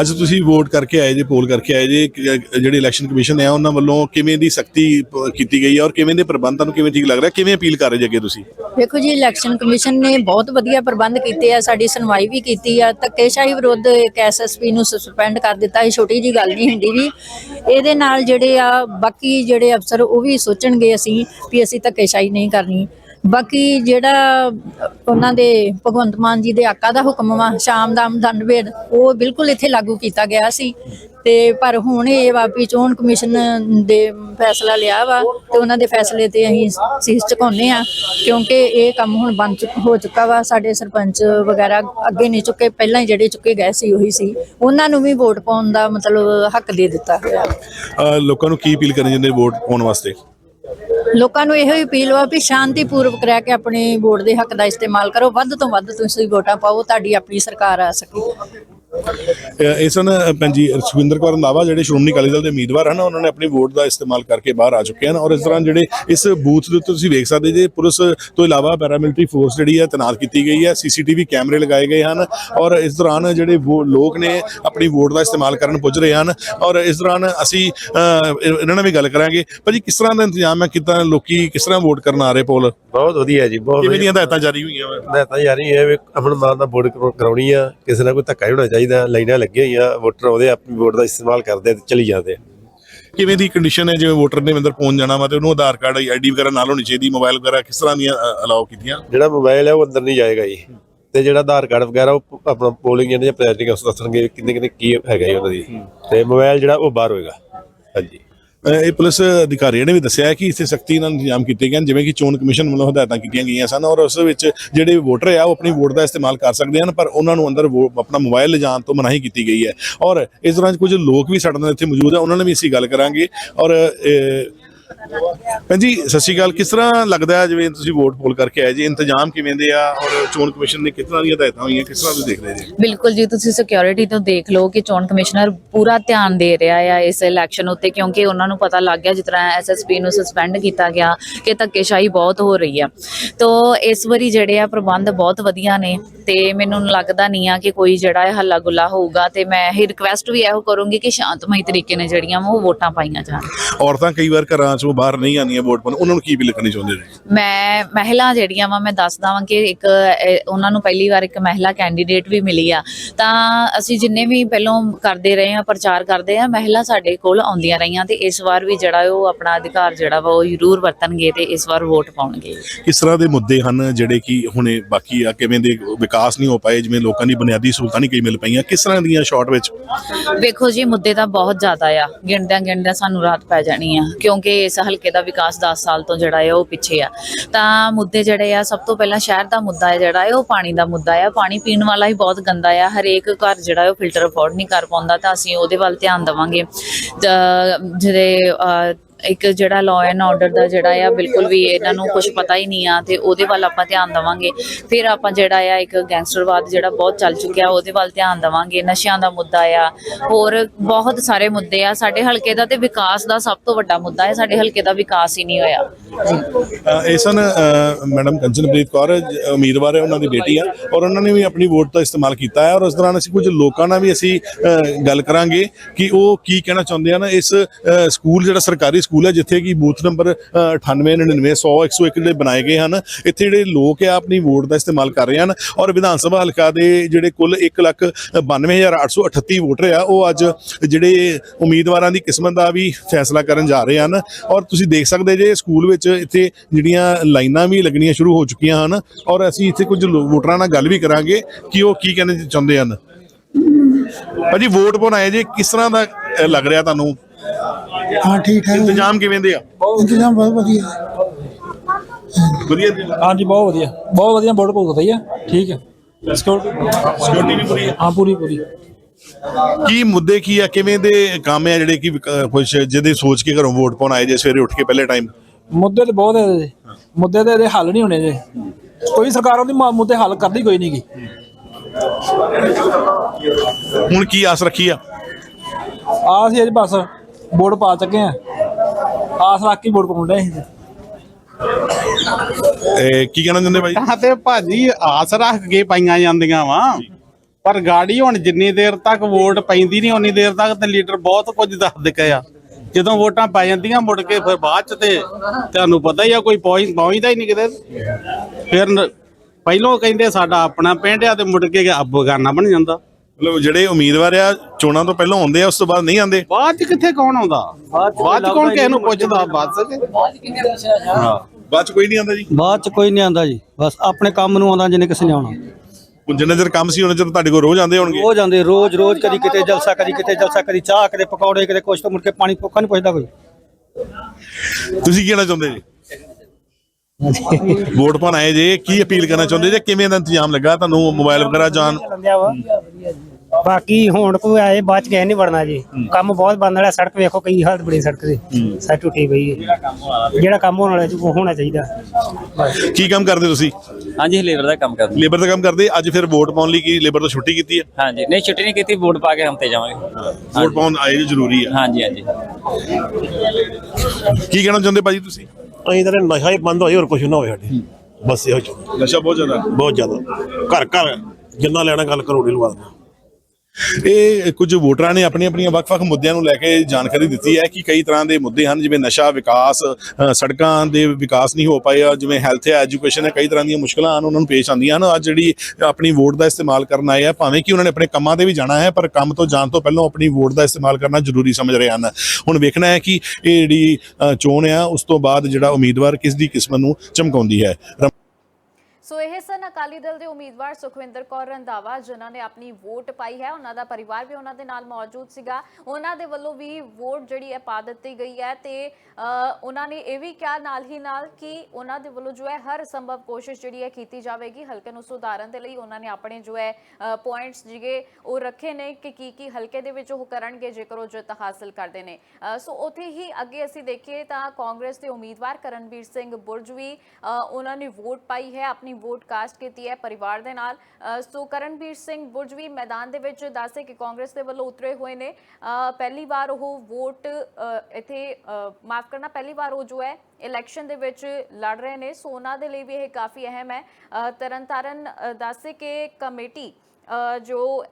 S2: ਅੱਜ ਤੁਸੀਂ ਵੋਟ ਕਰਕੇ ਆਏ ਜੇ ਪੋਲ ਕਰਕੇ ਆਏ ਜੇ, ਕਿ- ਇਲੈਕਸ਼ਨ ਕਮਿਸ਼ਨ ਹੈ, ਉਹਨਾਂ ਵੱਲੋਂ ਕਿਵੇਂ ਦੀ ਸਖਤੀ ਕੀਤੀ ਗਈ ਹੈ ਔਰ ਕਿਵੇਂ ਦੇ ਪ੍ਰਬੰਧ ਤੁਹਾਨੂੰ ਕਿਵੇਂ ਠੀਕ ਲੱਗ ਰਿਹਾ? ਕਿਵੇਂ ਅਪੀਲ ਕਰ ਰਹੇ ਜੇ ਅੱਗੇ ਤੁਸੀਂ?
S3: ਦੇਖੋ ਜੀ ਇਲੈਕਸ਼ਨ ਕਮਿਸ਼ਨ ਨੇ ਬਹੁਤ ਵਧੀਆ ਪ੍ਰਬੰਧ ਕੀਤੇ ਆ, ਸਾਡੀ ਸੁਣਵਾਈ ਵੀ ਕੀਤੀ ਆ। ਧੱਕੇਸ਼ਾਹੀ ਵਿਰੁੱਧ ਇੱਕ ਐਸਐਸਪੀ ਨੂੰ ਸਸਪੈਂਡ ਕਰ ਦਿੱਤਾ, ਇਹ ਛੋਟੀ ਜੀ ਗੱਲ ਨਹੀਂ ਹੁੰਦੀ ਵੀ। ਇਹਦੇ ਨਾਲ ਜਿਹੜੇ ਆ, ਬਾਕੀ ਜਿਹੜੇ ਅਫਸਰ ਉਹ ਵੀ ਸੋਚਣਗੇ ਅਸੀਂ ਵੀ ਅਸੀਂ ਧੱਕੇਸ਼ਾਹੀ ਨਹੀਂ ਕਰਨੀ। ਬਾਕੀ ਜਿਹੜਾ ਉਹਨਾਂ ਦੇ ਭਗਵੰਤ ਮਾਨ ਜੀ ਦੇ ਆਕਾ ਦਾ ਹੁਕਮ ਵਾ, ਸ਼ਾਮ ਦਾ ਦੰਡ ਭੇਦ ਉਹ ਬਿਲਕੁਲ ਇੱਥੇ ਲਾਗੂ ਕੀਤਾ ਗਿਆ ਸੀ। ਤੇ ਪਰ ਹੁਣ ਇਹ ਵਾ ਚੋਣ ਕਮਿਸ਼ਨ ਦੇ ਫੈਸਲਾ ਲਿਆ ਵਾ ਤੇ ਉਹਨਾਂ ਦੇ ਫੈਸਲੇ ਤੇ ਅਸੀਂ ਸੀਸ ਝੁਕਾਉਂਦੇ ਆ ਕਿਉਂਕਿ ਇਹ ਕੰਮ ਹੁਣ ਬਣ ਹੋ ਚੁੱਕਾ ਵਾ। ਸਾਡੇ ਸਰਪੰਚ ਵਗੈਰਾ ਅੱਗੇ ਨਹੀਂ ਚੁੱਕੇ, ਪਹਿਲਾਂ ਹੀ ਜਿਹੜੇ ਚੁੱਕੇ ਗਏ ਸੀ ਉਹੀ ਸੀ। ਉਹਨਾਂ ਨੂੰ ਵੀ ਵੋਟ ਪਾਉਣ ਦਾ ਮਤਲਬ ਹੱਕ ਦੇ ਦਿੱਤਾ ਹੋਇਆ
S2: ਲੋਕਾਂ ਨੂੰ ਕੀ ਅਪੀਲ ਕਰਨੀ ਚਾਹੁੰਦੇ ਵੋਟ ਪਾਉਣ ਵਾਸਤੇ?
S3: ਲੋਕਾਂ ਨੂੰ ਇਹੋ ਹੀ ਅਪੀਲ ਵਾ ਵੀ ਸ਼ਾਂਤੀਪੂਰਵਕ ਰਹਿ ਕੇ ਆਪਣੇ ਵੋਟ ਦੇ ਹੱਕ ਦਾ ਇਸਤੇਮਾਲ ਕਰੋ। ਵੱਧ ਤੋਂ ਵੱਧ ਤੁਸੀਂ ਵੋਟਾਂ ਪਾਓ, ਤੁਹਾਡੀ ਆਪਣੀ ਸਰਕਾਰ ਆ ਸਕੇ।
S2: ਇਸ ਹਨ ਪੰਜੀ ਸੁਖਵਿੰਦਰ ਕੌਰ ਰੰਧਾਵਾ ਜਿਹੜੇ ਸ਼੍ਰੋਮਣੀ ਅਕਾਲੀ ਦਲ ਦੇ ਉਮੀਦਵਾਰ ਹਨ ਉਹਨਾਂ ਨੇ ਆਪਣੀ ਵੋਟ ਦਾ ਇਸਤੇਮਾਲ ਕਰਕੇ ਬਾਹਰ ਆ ਚੁੱਕੇ ਹਨ। ਔਰ ਇਸ ਦੌਰਾਨ ਜਿਹੜੇ ਇਸ ਬੂਥ ਦੇ ਉੱਤੇ ਤੁਸੀਂ ਵੇਖ ਸਕਦੇ ਜੇ ਪੁਲਿਸ ਤੋਂ ਇਲਾਵਾ ਪੈਰਾਮਿਲਟਰੀ ਫੋਰਸ ਜਿਹੜੀ ਹੈ ਤੈਨਾਤ ਕੀਤੀ ਗਈ ਹੈ। ਸੀਸੀਟੀਵੀ ਕੈਮਰੇ ਲਗਾਏ ਗਏ ਹਨ ਔਰ ਇਸ ਦੌਰਾਨ ਜਿਹੜੇ ਲੋਕ ਨੇ ਆਪਣੀ ਵੋਟ ਦਾ ਇਸਤੇਮਾਲ ਕਰਨ ਪੁੱਜ ਰਹੇ ਹਨ। ਔਰ ਇਸ ਦੌਰਾਨ ਅਸੀਂ ਇਹਨਾਂ ਨਾਲ ਵੀ ਗੱਲ ਕਰਾਂਗੇ। ਭਾਜੀ ਕਿਸ ਤਰ੍ਹਾਂ ਦਾ ਇੰਤਜ਼ਾਮ ਹੈ ਕਿਦਾਂ ਲੋਕੀ ਕਿਸ ਤਰ੍ਹਾਂ ਵੋਟ ਕਰਨ ਆ ਰਹੇ ਪੋਲ?
S4: ਬਹੁਤ ਵਧੀਆ ਜੀ ਬਹੁਤ
S2: ਕਿਵੇਂ ਦੀਆਂ
S4: ਵਧੀਆ।
S2: ਹਦਾਇਤਾਂ ਜਾਰੀ ਹੋਈਆਂ
S4: ਹਦਾਇਤਾਂ ਜਾਰੀ ਹੈ ਵੀ ਅਮਨ ਮਾਨ ਦਾ ਵੋਟ ਕਰੋ- ਕਰਾਉਣੀ ਆ ਕਿਸੇ ਨਾਲ ਕੋਈ ਧੱਕਾ ਹੋਣਾ ਚਾਹੀਦਾ। ਲਾਈਨਾਂ ਲੱਗੀਆਂ ਹੋਈਆਂ ਵੋਟਰ ਆਉਂਦੇ ਆਪਣੀ ਵੋਟ ਦਾ ਇਸਤੇਮਾਲ ਕਰਦੇ ਤੇ ਚਲੀ ਜਾਂਦੇ
S2: ਕਿਵੇਂ ਦੀ ਕੰਡੀਸ਼ਨ ਹੈ ਜਿਵੇਂ ਵੋਟਰ ਨੇ ਅੰਦਰ ਪਹੁੰਚ ਜਾਣਾ ਵਾ ਤੇ ਉਹਨੂੰ ਆਧਾਰ ਕਾਰਡ ਆਈਡੀ ਵਗੈਰਾ ਨਾਲ ਹੋਣੀ ਚਾਹੀਦੀ ਮੋਬਾਈਲ ਵਗੈਰਾ ਕਿਸ ਤਰ੍ਹਾਂ ਦੀਆਂ ਅਲਾਉ ਕੀਤੀਆਂ?
S4: ਜਿਹੜਾ ਮੋਬਾਈਲ ਹੈ ਉਹ ਅੰਦਰ ਨਹੀਂ ਜਾਏਗਾ ਜੀ। ਤੇ ਜਿਹੜਾ ਆਧਾਰ ਕਾਰਡ ਵਗੈਰਾ ਉਹ ਆਪਣਾ ਪੋਲਿੰਗ ਏਜੰਟ ਜਾਂ ਪ੍ਰੈਜ਼ੀਡੈਂਟ ਉਸ ਦੱਸਣਗੇ ਕਿੰਨੇ ਕਿੰਨੇ ਕੀ ਹੈਗਾ ਜੀ ਉਹਨਾਂ ਦੀ ਤੇ ਮੋਬਾਈਲ ਜਿਹੜਾ ਉਹ ਬਾਹਰ ਹੋਏਗਾ। ਹਾਂਜੀ।
S2: ਇਹ ਪੁਲਿਸ ਅਧਿਕਾਰੀਆਂ ਨੇ ਵੀ ਦੱਸਿਆ ਕਿ ਇੱਥੇ ਸਖਤੀ ਨਾਲ ਇੰਤਜ਼ਾਮ ਕੀਤੇ ਗਏ ਹਨ, ਜਿਵੇਂ ਕਿ ਚੋਣ ਕਮਿਸ਼ਨ ਵੱਲੋਂ ਹਦਾਇਤਾਂ ਕੀਤੀਆਂ ਗਈਆਂ ਸਨ ਔਰ ਉਸ ਵਿੱਚ ਜਿਹੜੇ ਵੋਟਰ ਆ, ਉਹ ਆਪਣੀ ਵੋਟ ਦਾ ਇਸਤੇਮਾਲ ਕਰ ਸਕਦੇ ਹਨ, ਪਰ ਉਹਨਾਂ ਨੂੰ ਅੰਦਰ ਵੋ- ਆਪਣਾ ਮੋਬਾਈਲ ਲਿਜਾਣ ਤੋਂ ਮਨਾਹੀ ਕੀਤੀ ਗਈ ਹੈ। ਔਰ ਇਸ ਦੌਰਾਨ ਕੁਝ ਲੋਕ ਵੀ ਸਾਡੇ ਨਾਲ ਇੱਥੇ ਮੌਜੂਦ ਹੈ, ਉਹਨਾਂ ਨਾਲ ਵੀ ਅਸੀਂ ਗੱਲ ਕਰਾਂਗੇ ਔਰ ਭੈਣ ਜੀ ਸਤਿ ਸ਼੍ਰੀ ਅਕਾਲ। ਕਿਸ ਤਰ੍ਹਾਂ ਲੱਗਦਾ ਹੈ ਜਿਵੇਂ ਤੁਸੀਂ ਵੋਟ ਪੋਲ ਕਰਕੇ ਆਏ ਜੀ? ਇੰਤਜ਼ਾਮ ਕਿਵੇਂ ਦੇ ਆ? ਔਰ ਚੋਣ ਕਮਿਸ਼ਨ ਨੇ ਤਰ੍ਹਾਂ ਦੀਆਂ ਹਦਾਇਤਾਂ ਹੋਈਆਂ? ਕਿਸ ਤਰ੍ਹਾਂ ਤੁਸੀਂ ਦੇਖ ਰਹੇ ਜੀ?
S5: ਬਿਲਕੁਲ ਜੀ ਤੁਸੀਂ ਸਿਕਿਉਰਿਟੀ ਤੋਂ ਦੇਖ ਲਓ ਕਿ ਚੋਣ ਕਮਿਸ਼ਨਰ ਪੂਰਾ ਧਿਆਨ ਦੇ ਰਿਹਾ ਆ ਇਸ ਇਲੈਕਸ਼ਨ ਉੱਤੇ ਕਿਉਂਕਿ ਉਹਨਾਂ ਨੂੰ ਪਤਾ ਲੱਗ ਗਿਆ ਜਿਸ ਤਰ੍ਹਾਂ ਐਸਐਸਪੀ ਨੂੰ ਸਸਪੈਂਡ ਕੀਤਾ ਗਿਆ ਕਿ ਧੱਕੇਸ਼ਾਹੀ ਬਹੁਤ ਹੋ ਰਹੀ ਆ। ਤੋਂ ਇਸ ਵਾਰੀ ਜਿਹੜੇ ਆ ਪ੍ਰਬੰਧ ਬਹੁਤ ਵਧੀਆ ਨੇ ਤੇ ਮੈਨੂੰ ਲੱਗਦਾ ਨਹੀਂ ਆ ਕਿ ਕੋਈ ਜਿਹੜਾ ਹੈ ਹੱਲਾ ਗੁੱਲਾ ਹੋਊਗਾ ਤੇ ਮੈਂ ਇਹ ਰਿਕਵੈਸਟ ਵੀ ਇਹੋ ਕਰੂੰਗੀ ਕਿ ਸ਼ਾਂਤਮਈ ਤਰੀਕੇ ਨਾਲ ਜਿਹੜੀਆਂ ਉਹ ਵੋਟਾਂ ਪਾਈਆਂ ਜਾਣ।
S2: ਔਰਤਾਂ ਕਈ ਵਾਰ ਘਰਾਂ ਚਾਂਸ ਉਹ ਬਾਹਰ ਨਹੀਂ ਆਉਂਦੀਆਂ ਵੋਟ ਪਾਉਣ ਉਹਨਾਂ ਨੂੰ ਕੀ ਅਪੀਲ ਕਰਨੀ ਚਾਹੁੰਦੇ ਜੀ
S5: ਮੈਂ ਮਹਿਲਾ ਜਿਹੜੀਆਂ ਵਾ ਮੈਂ ਦੱਸ ਦਵਾਂ ਕਿ ਇੱਕ ਉਹਨਾਂ ਨੂੰ ਪਹਿਲੀ ਵਾਰ ਇੱਕ ਮਹਿਲਾ ਕੈਂਡੀਡੇਟ ਵੀ ਮਿਲੀ ਆ। ਤਾਂ ਅਸੀਂ ਜਿੰਨੇ ਵੀ ਪਹਿਲਾਂ ਕਰਦੇ ਰਹੇ ਆ ਪ੍ਰਚਾਰ ਕਰਦੇ ਆ ਮਹਿਲਾ ਸਾਡੇ ਕੋਲ ਆਉਂਦੀਆਂ ਰਹੀਆਂ ਤੇ ਇਸ ਵਾਰ ਵੀ ਜਿਹੜਾ ਉਹ ਆਪਣਾ ਅਧਿਕਾਰ ਜਿਹੜਾ ਵਾ ਉਹ ਜ਼ਰੂਰ ਵਰਤਣਗੇ ਤੇ ਇਸ ਵਾਰ ਵੋਟ ਪਾਉਣਗੇ।
S2: ਕਿਸ ਤਰ੍ਹਾਂ ਦੇ ਮੁੱਦੇ ਹਨ ਜਿਹੜੇ ਕਿ ਹੁਣੇ ਬਾਕੀ ਆ ਕਿਵੇਂ ਦੇ ਵਿਕਾਸ ਨਹੀਂ ਹੋ ਪਾਏ ਜਿਵੇਂ ਲੋਕਾਂ ਦੀ ਬੁਨਿਆਦੀ ਸਹੂਲਤਾਂ ਨਹੀਂ ਕਈ ਮਿਲ ਪਈਆਂ ਕਿਸ ਤਰ੍ਹਾਂ ਦੀਆਂ ਸ਼ਾਰਟ ਵਿੱਚ?
S5: ਵੇਖੋ ਜੀ ਮੁੱਦੇ ਤਾਂ ਬਹੁਤ ਜ਼ਿਆਦਾ ਆ। ਗਿਣਦਿਆਂ ਗਿਣਦਿਆਂ ਸਾਨੂੰ ਰਾਤ ਪੈ ਜਾਣੀ ਆ ਕਿਉਂਕਿ ਇਸ ਹਲਕੇ ਦਾ ਵਿਕਾਸ 10 ਸਾਲ ਤੋਂ ਜਿਹੜਾ ਹੈ ਉਹ ਪਿੱਛੇ ਆ। ਤਾਂ ਮੁੱਦੇ ਜਿਹੜੇ ਆ ਸਭ ਤੋਂ ਪਹਿਲਾਂ ਸ਼ਹਿਰ ਦਾ ਮੁੱਦਾ ਹੈ ਜਿਹੜਾ ਹੈ ਉਹ ਪਾਣੀ ਦਾ ਮੁੱਦਾ ਆ ਪਾਣੀ ਪੀਣ ਵਾਲਾ ਹੀ ਬਹੁਤ ਗੰਦਾ ਆ। ਹਰੇਕ ਘਰ ਜਿਹੜਾ ਉਹ ਫਿਲਟਰ ਅਫੋਰਡ ਨਹੀਂ ਕਰ ਪਾਉਂਦਾ ਤਾਂ ਅਸੀਂ ਉਹਦੇ ਵੱਲ ਧਿਆਨ ਦੇਵਾਂਗੇ। ਜ- ਜਿਹੜੇ ਅਹ, ਇੱਕ ਜਿਹੜਾ ਲਾਅ ਐਂਡ ਆਰਡਰ ਦਾ ਜਿਹੜਾ ਆ ਬਿਲਕੁਲ ਵੀ ਇਹਨਾਂ ਨੂੰ ਕੁਝ ਪਤਾ ਹੀ ਨਹੀਂ ਆ ਤੇ ਉਹਦੇ ਵੱਲ ਆਪਾਂ ਧਿਆਨ ਦੇਵਾਂਗੇ। ਫਿਰ ਆਪਾਂ ਜਿਹੜਾ ਆ ਇੱਕ ਗੈਂਗਸਟਰਵਾਦ ਜਿਹੜਾ ਬਹੁਤ ਚੱਲ ਚੁੱਕਿਆ ਉਹਦੇ ਵੱਲ ਧਿਆਨ ਦੇਵਾਂਗੇ। ਨਸ਼ਿਆਂ ਦਾ ਮੁੱਦਾ ਆ ਹੋਰ ਬਹੁਤ ਸਾਰੇ ਮੁੱਦੇ ਆ। ਸਾਡੇ ਹਲਕੇ ਦਾ ਤੇ ਵਿਕਾਸ ਦਾ ਸਭ ਤੋਂ ਵੱਡਾ ਮੁੱਦਾ ਹੈ ਸਾਡੇ ਹਲਕੇ ਦਾ ਵਿਕਾਸ ਹੀ ਨਹੀਂ ਹੋਇਆ।
S2: ਅ, ਇਹ ਸਨ ਮੈਡਮ ਕੰਚਨਪ੍ਰੀਤ ਕੌਰ ਉਮੀਦਵਾਰ ਹੈ ਉਹਨਾਂ ਦੀ ਬੇਟੀ ਆ ਔਰ ਉਹਨਾਂ ਨੇ ਵੀ ਆਪਣੀ ਵੋਟ ਦਾ ਇਸਤੇਮਾਲ ਕੀਤਾ ਹੈ ਔਰ ਉਸ ਦੌਰਾਨ ਅਸੀਂ ਕੁਝ ਲੋਕਾਂ ਨਾਲ ਵੀ ਅਸੀਂ ਗੱਲ ਕਰਾਂਗੇ ਕਿ ਉਹ ਕੀ ਕਹਿਣਾ ਚਾਹੁੰਦੇ ਹਨ। ਇਸ ਸਕੂਲ ਜਿਹੜਾ ਸਰਕਾਰੀ ਸਕੂਲ ਹੈ, ਜਿੱਥੇ ਕਿ ਬੂਥ ਨੰਬਰ 98 99 100 101 ਜਿਹੜੇ ਬਣਾਏ ਗਏ ਹਨ। ਇੱਥੇ ਜਿਹੜੇ ਲੋਕ ਆ, ਆਪਣੀ ਵੋਟ ਦਾ ਇਸਤੇਮਾਲ ਕਰ ਰਹੇ ਹਨ ਔਰ ਵਿਧਾਨ ਸਭਾ ਹਲਕਾ ਦੇ ਜਿਹੜੇ ਕੁੱਲ 1 ਲੱਖ 92838 ਵੋਟਰ ਆ, ਉਹ ਅੱਜ ਜਿਹੜੇ ਉਮੀਦਵਾਰਾਂ ਦੀ ਕਿਸਮਤ ਦਾ ਵੀ ਫੈਸਲਾ ਕਰਨ ਜਾ ਰਹੇ ਹਨ। ਔਰ ਤੁਸੀਂ ਦੇਖ ਸਕਦੇ ਜੇ ਸਕੂਲ ਵਿੱਚ ਇੱਥੇ ਜਿਹੜੀਆਂ ਲਾਈਨਾਂ ਵੀ ਲੱਗਣੀਆਂ ਸ਼ੁਰੂ ਹੋ ਚੁੱਕੀਆਂ ਹਨ ਔਰ ਅਸੀਂ ਇੱਥੇ ਕੁਝ ਵੋਟਰਾਂ ਨਾਲ ਗੱਲ ਵੀ ਕਰਾਂਗੇ ਕਿ ਉਹ ਕੀ ਕਹਿਣਾ ਚਾਹੁੰਦੇ ਹਨ। ਭਾਜੀ, ਵੋਟ ਪਾਉਣ ਆਏ ਜੇ, ਕਿਸ ਤਰ੍ਹਾਂ ਦਾ ਲੱਗ ਰਿਹਾ ਤੁਹਾਨੂੰ?
S6: ਹਾਂ ਠੀਕ ਠਾਕ
S2: ਇੰਤਜ਼ਾਮ ਕਿਵੇਂ ਦੇ ਆ?
S6: ਇੰਤਜ਼ਾਮ ਬਹੁਤ ਵਧੀਆ। ਹੈ।
S2: ਵਧੀਆ
S7: ਹਾਂਜੀ ਬਹੁਤ ਵਧੀਆ। ਬਹੁਤ ਵਧੀਆ ਵੋਟ ਭੁਗਤ ਰਹੀ ਆ। ਠੀਕ ਹੈ ਸਿਕਿਉਰਿਟੀ
S2: ਸਿਕਿਉਰਿਟੀ ਵੀ ਪੂਰੀ ਹੈ
S7: ਹਾਂ ਪੂਰੀ ਪੂਰੀ।
S2: ਕੀ ਮੁੱਦੇ ਕੀ ਆ? ਕਿਵੇਂ ਦੇ ਕੰਮ ਆ ਜਿਹੜੇ ਕਿ ਵਿਕ- ਕੁਝ ਜਿਹਦੇ ਸੋਚ ਕੇ ਘਰੋਂ ਵੋਟ ਪਾਉਣ ਆਏ ਜੇ ਸਵੇਰੇ ਉੱਠ ਕੇ ਪਹਿਲੇ ਟਾਈਮ
S7: ਮੁੱਦੇ ਤੇ ਬਹੁਤ ਹੈ। ਮੁੱਦੇ ਤੇ ਇਹਦੇ ਹੱਲ ਨਹੀਂ ਹੋਣੇ ਜੇ। ਕੋਈ ਸਰਕਾਰ ਉਹਦੀ ਮ- ਮੁੱਦੇ ਹੱਲ ਕਰਦੀ ਕੋਈ ਨਹੀਂਗੀ
S2: ਹੁਣ ਕੀ ਆਸ ਰੱਖੀ ਆ?
S7: ਆ ਅਸੀਂ ਅੱਜ ਬਸ। ਵੋਟ ਪਾ ਚੱਕੇ ਆ। ਆਸ ਰੱਖ ਕੇ ਵੋਟ ਪਾਉਂਦੇ ਅਸੀਂ।
S2: ਇਹ ਕੀ ਕਹਿਣਾ ਚਾਹੁੰਦੇ ਭਾਈ?
S8: ਤਾਂ ਤੇ ਭਾਜੀ ਆਸ ਰੱਖ ਕੇ ਪਾਈਆਂ ਜਾਂਦੀਆਂ ਵਾ। ਪਰ ਗਾੜੀ ਹੁਣ ਜਿੰਨੀ ਦੇਰ ਤੱਕ ਵੋਟ ਪੈਂਦੀ ਨਹੀਂ ਉਨੀ ਦੇਰ ਤੱਕ ਤੇ ਲੀਡਰ ਬਹੁਤ ਕੁਝ ਦੱਸ ਦਿਕੇ ਆ। ਜਦੋਂ ਵੋਟਾਂ ਪੈ ਜਾਂਦੀਆਂ ਮੁੜ ਕੇ ਫਿਰ ਬਾਅਦ ਚ ਤੇ ਤੁਹਾਨੂੰ ਪਤਾ ਹੀ ਆ ਕੋਈ ਪਹੁੰਚ ਪਹੁੰਚਦਾ ਹੀ ਨਹੀਂ ਕਿਤੇ। ਫਿਰ ਨ- ਪਹਿਲੋਂ ਕਹਿੰਦੇ ਸਾਡਾ ਆਪਣਾ ਪਿੰਡ ਆ ਤੇ ਮੁੜ ਕੇ ਬਗਾਨਾ ਬਣ ਜਾਂਦਾ।
S2: ਮਤਲਬ ਜਿਹੜੇ ਉਮੀਦਵਾਰ ਆ ਚੋਣਾਂ ਤੋਂ ਪਹਿਲਾਂ ਆਉਂਦੇ ਆ ਉਸ ਤੋਂ ਬਾਅਦ ਨਹੀਂ ਆਉਂਦੇ?
S8: ਬਾਅਦ ਚ ਕਿੱਥੇ ਕੌਣ ਆਉਂਦਾ? ਬਾਅਦ ਚ ਕੌਣ ਕਿਸੇ ਨੂੰ ਪੁੱਛਦਾ ਬਾਅਦ ਚ ਹਾਂ
S2: ਬਾਅਦ ਚ ਕੋਈ ਨਹੀਂ ਆਉਂਦਾ ਜੀ?
S9: ਬਾਅਦ ਚ ਕੋਈ ਨਹੀਂ ਆਂਦਾ ਜੀ ਬਸ ਆਪਣੇ ਕੰਮ ਨੂੰ ਆਉਂਦਾ ਜਿਹਨੇ ਕਿਸੇ ਨੇ ਆਉਣਾ।
S2: ਹੁਣ ਜਿੰਨਾ ਚਿਰ ਕੰਮ ਸੀ ਉਹਨਾਂ ਚਿਰ ਤੁਹਾਡੇ ਕੋਲ ਰੋਜ਼ ਆਉਂਦੇ ਹੋਣਗੇ?
S9: ਉਹ ਜਾਂਦੇ ਰੋਜ਼ ਰੋਜ਼ ਕਦੀ ਕਿਤੇ ਜਲਸਾ ਕਦੀ ਕਿਤੇ ਜਲਸਾ ਕਦੀ ਚਾਹ ਕਦੇ ਪਕੌੜੇ ਕਦੇ ਕੁਛ ਤੋਂ ਮੁੜ ਕੇ ਪਾਣੀ ਪੋਖਾ ਨਹੀਂ ਪੁੱਛਦਾ ਕੋਈ।
S2: ਤੁਸੀਂ ਕੀ ਕਹਿਣਾ ਚਾਹੁੰਦੇ ਜੀ? ਵੋਟ ਪਾਉਣ ਆਏ ਜੇ ਕੀ ਅਪੀਲ ਕਰਨਾ ਚਾਹੁੰਦੇ ਜੇ? ਕਿਵੇਂ ਦਾ ਇੰਤਜ਼ਾਮ ਲੱਗਾ? ਤੁਹਾਨੂੰ ਮੋਬਾਈਲ ਵਗੈਰਾ ਜਾਣ
S10: ਬਾਕੀ ਹੁਣ ਕੋਈ ਆਏ ਬਾਅਦ ਚ ਕਿਸੇ ਨਹੀਂ ਵੜਨਾ ਜੀ। ਕੰਮ ਬਹੁਤ ਬੰਦ ਵਾਲਾ ਸੜਕ ਵੇਖੋ ਕਈ ਹਾਲਤ ਬੜੀ ਸੜਕ ਦੀ। ਸਾ ਟੁੱਟੀ ਪਈ ਹੈ। ਜਿਹੜਾ ਕੰਮ ਹੋਣ ਵਾਲਾ। ਜੀ ਉਹ ਹੋਣਾ ਚਾਹੀਦਾ।
S2: ਕੀ ਕੰਮ ਕਰਦੇ ਤੁਸੀਂ?
S11: ਹਾਂਜੀ ਲੇਬਰ ਦਾ ਕੰਮ ਕਰਦੇ।
S2: ਲੇਬਰ ਦਾ ਕੰਮ ਕਰਦੇ ਅੱਜ ਫਿਰ ਵੋਟ ਪਾਉਣ ਲਈ ਕੀ ਲੇਬਰ ਤੋਂ ਛੁੱਟੀ ਕੀਤੀ ਹੈ?
S11: ਹਾਂਜੀ। ਨਹੀਂ ਛੁੱਟੀ ਨਹੀਂ ਕੀਤੀ ਵੋਟ ਪਾ ਕੇ ਹਮਤੇ ਜਾਵਾਂਗੇ।
S2: ਵੋਟ ਪਾਉਣ ਆਏ ਜੀ ਜ਼ਰੂਰੀ ਹੈ।
S11: ਹਾਂਜੀ ਹਾਂਜੀ।
S2: ਕੀ ਕਹਿਣਾ ਚਾਹੁੰਦੇ ਭਾਜੀ ਤੁਸੀਂ?
S12: ਅਸੀਂ ਤਾਂ ਨਸ਼ਾ ਹੀ ਬੰਦ ਹੋਏ ਹੋਰ ਕੁਝ ਨਾ ਹੋਵੇ ਸਾਡੇ। ਬਸ ਇਹੋ ਚਾਹੁੰਦੇ।
S2: ਨਸ਼ਾ ਬਹੁਤ ਜ਼ਿਆਦਾ।
S12: ਬਹੁਤ ਜ਼ਿਆਦਾ। ਘਰ ਘਰ ਜਿੰਨਾ ਲੈਣਾ ਗੱਲ ਕਰੋੜੀ ਲਵਾ ਦਿੰਦੇ
S2: ਇਹ ਕੁਝ ਵੋਟਰਾਂ ਨੇ ਆਪਣੀਆਂ ਆਪਣੀਆਂ ਵੱਖ-ਵੱਖ ਮੁੱਦਿਆਂ ਨੂੰ ਲੈ ਕੇ ਜਾਣਕਾਰੀ ਦਿੱਤੀ ਹੈ ਕਿ ਕਈ ਤਰ੍ਹਾਂ ਦੇ ਮੁੱਦੇ ਹਨ, ਜਿਵੇਂ ਨਸ਼ਾ ਵਿਕਾਸ ਸੜਕਾਂ ਦੇ ਵਿਕਾਸ ਨਹੀਂ ਹੋ ਪਾਇਆ ਜਿਵੇਂ ਹੈਲਥ ਹੈ ਐਜੂਕੇਸ਼ਨ ਹੈ, ਕਈ ਤਰ੍ਹਾਂ ਦੀਆਂ ਮੁਸ਼ਕਲਾਂ ਹਨ, ਉਹਨਾਂ ਨੂੰ ਪੇਸ਼ ਆਉਂਦੀਆਂ ਹਨ। ਅੱਜ ਜਿਹੜੀ ਆਪਣੀ ਵੋਟ ਦਾ ਇਸਤੇਮਾਲ ਕਰਨ ਆਏ ਆ, ਭਾਵੇਂ ਕਿ ਉਹਨਾਂ ਨੇ ਆਪਣੇ ਕੰਮਾਂ ਤੇ ਵੀ ਜਾਣਾ ਹੈ, ਪਰ ਕੰਮ ਤੋਂ ਜਾਣ ਤੋਂ ਪਹਿਲਾਂ ਆਪਣੀ ਵੋਟ ਦਾ ਇਸਤੇਮਾਲ ਕਰਨਾ ਜ਼ਰੂਰੀ ਸਮਝ ਰਹੇ ਹਨ। ਹੁਣ ਵੇਖਣਾ ਹੈ ਕਿ ਇਹ ਜਿਹੜੀ ਚੋਣ ਆ, ਉਸ ਤੋਂ ਬਾਅਦ ਜਿਹੜਾ ਉਮੀਦਵਾਰ ਕਿਸ ਦੀ ਕਿਸਮਤ ਨੂੰ ਚਮਕਾਉਂਦੀ ਹੈ।
S1: ਸੋ ਇਹ ਸਨ ਅਕਾਲੀ ਦਲ ਦੇ ਉਮੀਦਵਾਰ ਸੁਖਵਿੰਦਰ ਕੌਰ ਰੰਧਾਵਾ, ਜਿਨ੍ਹਾਂ ਨੇ ਆਪਣੀ ਵੋਟ ਪਾਈ ਹੈ। ਉਹਨਾਂ ਦਾ ਪਰਿਵਾਰ ਵੀ ਉਹਨਾਂ ਦੇ ਨਾਲ ਮੌਜੂਦ ਸੀਗਾ। ਉਹਨਾਂ ਦੇ ਵੱਲੋਂ ਵੀ ਵੋਟ ਜਿਹੜੀ ਹੈ ਪਾ ਦਿੱਤੀ ਗਈ ਹੈ ਤੇ ਉਹਨਾਂ ਨੇ ਇਹ ਵੀ ਕਿਹਾ ਨਾਲ ਹੀ ਨਾਲ ਕਿ ਉਹਨਾਂ ਦੇ ਵੱਲੋਂ ਜੋ ਹੈ ਹਰ ਸੰਭਵ ਕੋਸ਼ਿਸ਼ ਜਿਹੜੀ ਹੈ ਕੀਤੀ ਜਾਵੇਗੀ। ਹਲਕੇ ਨੂੰ ਸੁਧਾਰਨ ਦੇ ਲਈ ਉਹਨਾਂ ਨੇ ਆਪਣੇ ਜੋ ਹੈ ਪੁਆਇੰਟਸ ਜਿਗੇ ਉਹ ਰੱਖੇ ਨੇ ਕਿ ਕੀ ਕੀ ਹਲਕੇ ਦੇ ਵਿੱਚ ਉਹ ਕਰਨਗੇ ਜੇਕਰ ਉਹ ਜਿੱਤ ਹਾਸਲ ਕਰਦੇ ਨੇ। ਸੋ ਉੱਥੇ ਹੀ ਅੱਗੇ ਅਸੀਂ ਦੇਖੀਏ ਤਾਂ ਕਾਂਗਰਸ ਦੇ ਉਮੀਦਵਾਰ ਕਰਨਵੀਰ ਸਿੰਘ ਬੁਰਜ ਵੀ ਉਹਨਾਂ ਨੇ ਵੋਟ ਪਾਈ ਹੈ। ਆਪਣੀ ਵੋਟ ਕਾਸਟ ਕੀਤੀ ਹੈ ਪਰਿਵਾਰ ਦੇ ਨਾਲ। ਸੋ ਕਰਨਵੀਰ ਸਿੰਘ ਬੁਰਜ ਵੀ ਮੈਦਾਨ ਦੇ ਵਿੱਚ ਦੱਸੇ ਕਿ ਕਾਂਗਰਸ ਦੇ ਵੱਲੋਂ ਉਤਰੇ ਹੋਏ ਨੇ। ਪਹਿਲੀ ਵਾਰ ਉਹ ਵੋਟ ਅ, ਇੱਥੇ ਮਾਫ ਕਰਨਾ ਪਹਿਲੀ ਵਾਰ ਉਹ ਜੋ ਹੈ ਇਲੈਕਸ਼ਨ ਦੇ ਵਿੱਚ ਲੜ ਰਹੇ ਨੇ। ਸੋ ਉਹਨਾਂ ਦੇ ਲਈ ਵੀ ਇਹ ਕਾਫੀ ਅਹਿਮ ਹੈ। ਅ, ਤਰਨਤਾਰਨ ਦੱਸੇ ਕਿ ਕਮੇਟੀ ਜੋ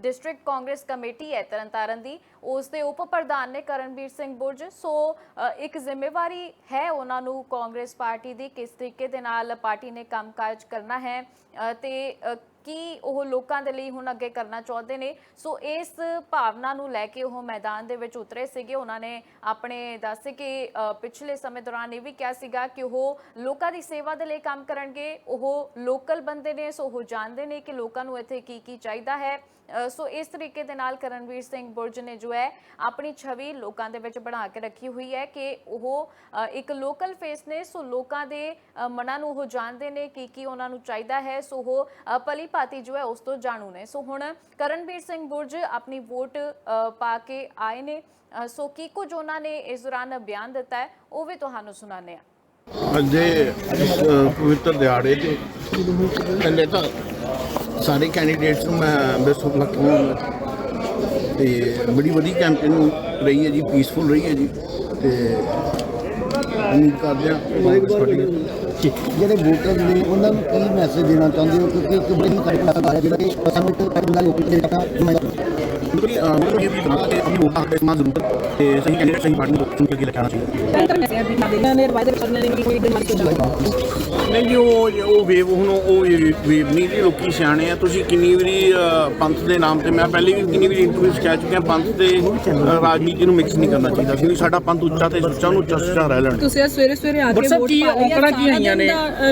S1: ਡਿਸਟ੍ਰਿਕਟ ਕਾਂਗਰਸ ਕਮੇਟੀ ਹੈ ਤਰਨਤਾਰਨ ਦੀ ਉਸ ਦੇ ਉਪ ਪ੍ਰਧਾਨ ਨੇ ਕਰਨਵੀਰ ਸਿੰਘ ਬੁਰਜ। ਸੋ ਇੱਕ ਜ਼ਿੰਮੇਵਾਰੀ ਹੈ ਉਹਨਾਂ ਨੂੰ ਕਾਂਗਰਸ ਪਾਰਟੀ ਦੀ ਕਿਸ ਤਰੀਕੇ ਦੇ ਨਾਲ ਪਾਰਟੀ ਨੇ ਕੰਮਕਾਜ ਕਰਨਾ ਹੈ। ਅ, ਤੇ ਕੀ ਉਹ ਲੋਕਾਂ ਦੇ ਲਈ ਹੁਣ ਅੱਗੇ ਕਰਨਾ ਚਾਹੁੰਦੇ ਨੇ। ਸੋ ਇਸ ਭਾਵਨਾ ਨੂੰ ਲੈ ਕੇ ਉਹ ਮੈਦਾਨ ਦੇ ਵਿੱਚ ਉਤਰੇ ਸੀਗੇ। ਉਹਨਾਂ ਨੇ ਆਪਣੇ ਦੱਸੇ ਕਿ ਪਿਛਲੇ ਸਮੇਂ ਦੌਰਾਨ ਇਹ ਵੀ ਕਿਹਾ ਸੀਗਾ ਕਿ ਉਹ ਲੋਕਾਂ ਦੀ ਸੇਵਾ ਦੇ ਲਈ ਕੰਮ ਕਰਨਗੇ। ਉਹ ਲੋਕਲ ਬੰਦੇ ਨੇ, ਸੋ ਉਹ ਜਾਣਦੇ ਨੇ ਕਿ ਲੋਕਾਂ ਨੂੰ ਇੱਥੇ ਕੀ ਕੀ ਚਾਹੀਦਾ ਹੈ। ਸੋ ਇਸ ਤਰੀਕੇ ਦੇ ਨਾਲ ਕਰਨਵੀਰ ਸਿੰਘ ਬੁਰਜ ਨੇ ਜੋ ਹੈ ਆਪਣੀ ਛਵੀ ਲੋਕਾਂ ਦੇ ਵਿੱਚ ਬਣਾ ਕੇ ਰੱਖੀ ਹੋਈ ਹੈ ਕਿ ਉਹ ਇੱਕ ਲੋਕਲ ਫੇਸ ਨੇ। ਸੋ ਲੋਕਾਂ ਦੇ ਮਨਾਂ ਨੂੰ ਉਹ ਜਾਣਦੇ ਨੇ ਕੀ ਕੀ ਉਹਨਾਂ ਨੂੰ ਚਾਹੀਦਾ ਹੈ। ਸੋ ਉਹ ਭਲੀ ਭਾਤੀ ਜੋ ਹੈ ਉਸ ਤੋਂ ਜਾਣੂ ਨੇ। ਸੋ ਹੁਣ ਕਰਨਵੀਰ ਸਿੰਘ ਬੁਰਜ ਆਪਣੀ ਵੋਟ ਪਾ ਕੇ ਆਏ ਨੇ। ਸੋ ਕੀ ਕੁਝ ਉਹਨਾਂ ਨੇ ਇਸ ਦੌਰਾਨ ਬਿਆਨ ਦਿੱਤਾ ਹੈ, ਉਹ ਵੀ ਤੁਹਾਨੂੰ ਸੁਣਾਉਂਦੇ ਹਾਂ।
S13: ਅੱਜ ਪਵਿੱਤਰ ਦਿਹਾੜੇ ਤੇ, ਪਹਿਲੇ ਤਾਂ ਸਾਰੇ ਕੈਂਡੀਡੇਟਸ ਨੂੰ ਮੈਂ ਬੈਸਟ ਆਫ ਲੱਕ ਤੇ ਬੜੀ ਵਧੀਆ ਕੈਂਪੇਨ ਰਹੀ ਹੈ ਜੀ ਪੀਸਫੁਲ ਰਹੀ ਹੈ ਜੀ। ਤੇ ਉਮੀਦ ਕਰਦੇ ਹਾਂ
S6: ਜਿਹੜੇ ਵੋਟਰ ਨੇ ਉਹਨਾਂ ਨੂੰ ਕੀ ਮੈਸੇਜ ਦੇਣਾ ਚਾਹੁੰਦੇ ਹੋ? ਕਿਉਂਕਿ ਇੱਕ ਬੜੀ ਕਾਰਜਕਰਤਾ ਹੈ ਜਿਹੜਾ ਕਿ ਸਾਨੂੰ ਇੱਕ ਪਿੰਡਾਂ ਲੋਕਾਂ ਦੇ ਤੱਕ
S13: ਬਿਲਕੁਲ ਅਹ, ਮੈਨੂੰ ਇਹ ਵੀ ਬਣਾ ਕੇ ਆਪਣੀ ਵੋਟ ਦਾ ਇਸਤੇਮਾਲ ਜ਼ਰੂਰ ਕਰੋ ਤੇ ਸਹੀ ਕੈਂਡੀਡੇਟ ਸਹੀ ਪਾਰਟੀ ਨੂੰ ਚੁਣ ਕੇ ਅੱਗੇ ਲੈ ਕੇ ਆਉਣਾ ਚਾਹੀਦਾ ਨਹੀਂ ਜੀ ਉਹ ਉਹ ਵੇਵ ਹੁਣ ਉਹ ਵੇਵ ਨਹੀਂ ਜੀ ਲੋਕੀ ਸਿਆਣੇ ਆ। ਤੁਸੀਂ ਕਿੰਨੀ ਵਾਰੀ ਅਹ, ਪੰਥ ਦੇ ਨਾਮ ਤੇ ਮੈਂ ਪਹਿਲੇ ਵੀ ਕਿੰਨੀ ਵਾਰੀ ਇੰਟਰਵਿਊ ਕਹਿ ਚੁੱਕਿਆ ਪੰਥ ਤੇ ਅਹ, ਰਾਜਨੀਤੀ ਨੂੰ ਮਿਕਸ ਨਹੀਂ ਕਰਨਾ ਚਾਹੀਦਾ ਕਿਉਂਕਿ ਸਾਡਾ ਪੰਥ ਉੱਚਾ ਤੇ ਸੁੱਚਾ ਨੂੰ ਉੱਚਾ ਸੁੱਚਾ ਰਹਿ ਲੈਣਾ।
S7: ਤੁਸੀਂ ਸਵੇਰੇ ਸਵੇਰੇ ਆ ਕੇ ਵੋਟ ਕੀ ਔਂਕੜਾ ਕੀ ਆਈਆਂ ਨੇ?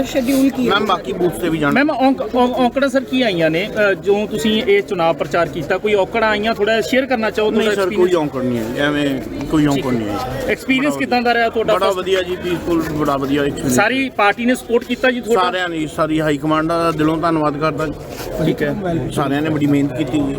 S7: ਸ਼ਡਿਊਲ ਕੀ
S13: ਮੈਂ ਬਾਕੀ ਬੂਥ ਤੇ ਵੀ ਜਾਣਾ।
S11: ਮੈਮ ਔਂਕੜਾ ਸਰ ਕੀ ਆਈਆਂ ਨੇ? ਜੋ ਤੁਸੀਂ ਇਹ ਚੁਣਾਵ ਪ੍ਰਚਾਰ ਕੀਤਾ ਕੋਈ ਔਕੜਾ ਆਈਆਂ ਥੋੜਾ ਸ਼ੇਅਰ ਕਰਨਾ ਚਾਹੋ
S13: ਨਹੀਂ ਸਰ ਕੋਈ ਔਂਕੜ ਨਹੀਂ ਹੈ ਐਵੇਂ ਕੋਈ ਔਂਕੜ ਨਹੀਂ ਹੈ।
S11: ਐਕਸਪੀਰੀਅੰਸ ਕਿਦਾਂ ਦਾ ਰਿਹਾ ਤੁਹਾਡਾ
S13: ਬੜਾ ਵਧੀਆ ਜੀ ਪੀਸਫੁਲ ਬੜਾ ਵਧੀਆ experience।
S11: ਸਾਰੀ ਪਾਰਟੀ ਨੇ ਸਪੋਰਟ ਕੀਤਾ ਜੀ ਤੁਹਾਡਾ?
S13: ਸਾਰਿਆਂ ਨੇ ਸਾਰੀ ਹਾਈ ਕਮਾਂਡ ਦਾ ਦਿਲੋਂ ਧੰਨਵਾਦ ਕਰਦਾ
S11: ਠੀਕ ਹੈ।
S13: ਸਾਰਿਆਂ ਨੇ ਬੜੀ ਮਿਹਨਤ ਕੀਤੀ ਜੀ